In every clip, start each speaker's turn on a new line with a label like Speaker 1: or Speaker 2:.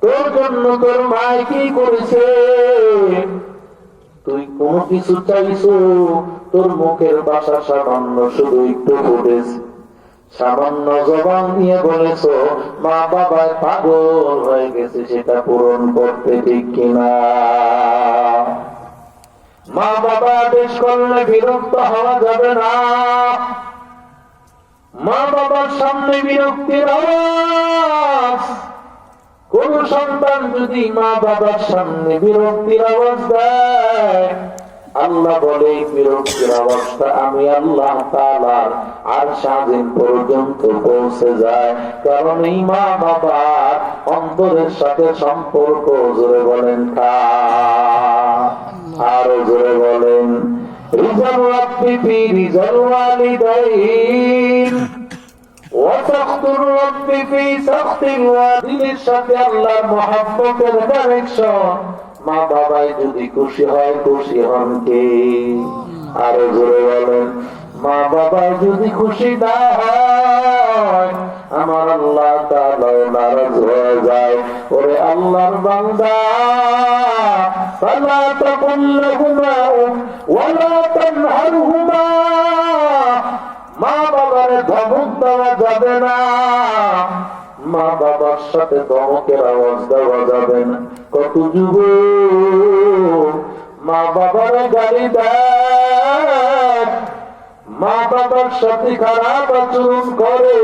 Speaker 1: তোর জন্য তোর মায় কি করেছে? তুই কোন কিছু চাইছো? তোর মুখের বাসা সামান্য শুধু একটু ফুটেছে সামান্য জবান নিয়ে বলেছ, মা বাবায় পাগল হয়ে গেছে, সেটা পূরণ করতে ঠিক কিনা? মা বাবা আদেশ করলে বিরক্ত হওয়া যাবে না। মা বাবার সামনে বিরক্তির আওয়াজ। কোন সন্তান যদি মা বাবার সামনে বিরক্তির আওয়াজ দেয়, আল্লাহ বলে, বিরক্তির আওয়াজটা আমি আল্লাহ তালার আর স্বাধীন পর্যন্ত পৌঁছে যায়। কারণ এই মা বাবার অন্তরের সাথে সম্পর্ক, জোরে বলেন আরও জোরে বলেন। রিজাল ফি রিজাল ওয়ালিদাইন। মা বাবাই যদি খুশি হয়, খুশি হন কে? আরও বলেন, মা যদি খুশি না হয়, আমার আল্লাহ তাআলা নারাজ হয়ে যায়। ওরে আল্লাহর বান্দা, ফালা তাকুল লাহুমা মা বাবার সাথে দমকের আওয়াজ দেওয়া যাবে না। কত যুব মা বাবার গাড়ি দেয়। মা বাবার সাথে খারাপ আচরণ করে।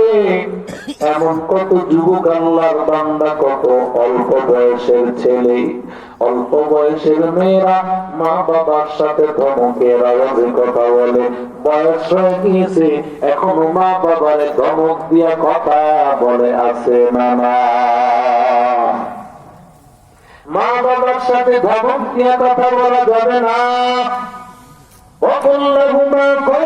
Speaker 1: এমন কত যুবক আল্লাহর বান্দা, কত অল্প বয়সের ছেলে, অল্প বয়সের মেয়েরা মা বাবার সাথে ধমকের আওয়াজে কথা বলে। বয়স হয়ে গিয়েছে, এখনও মা বাবার ধমক দিয়ে কথা বলে আছে না না মা বাবার সাথে ধমক দিয়ে কথা বলা যাবে না। অকল্লাহুমা কল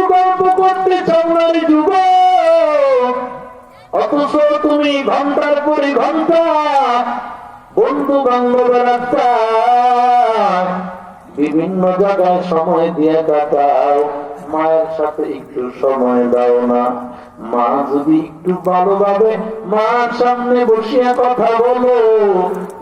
Speaker 1: করতে চাও না রে যুবক? অথচ তুমি ঘণ্টার পরে ঘণ্টা বন্ধু বিভিন্ন জায়গায় সময় দিয়ে কাটাও। মায়ের সাথে একটু সময় দাও না। মা যদি একটু ভালোভাবে মার সামনে বসিয়া কথা বলো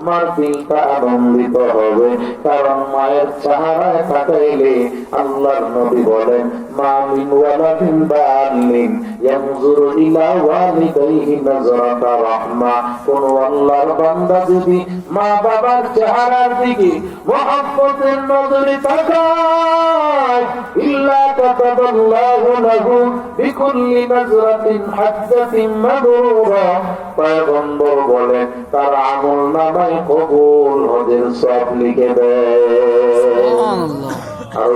Speaker 1: মার দিলটা আনন্দিত হবে। কারণ মায়ের চেহারায় তাকাইলে আল্লাহর নবী বলেন, মা ওয়ালাদিন বালিন ইয়ানজুরু ইলা ওয়ালিদাইহি নাজরাতা রাহমা। কোন আল্লাহর বান্দা যদি মা বাবার চেহারার দিকে মহব্বতের নজরে তাকায়, ইল্লা কাতাবাল্লাহু লাহু বিকুল্লি নাজরাতিন হাজ্জাতিন মাবরুরা পয়গম্বর বলেন, তার আমল কবুল ওদের সব লিখে দেয়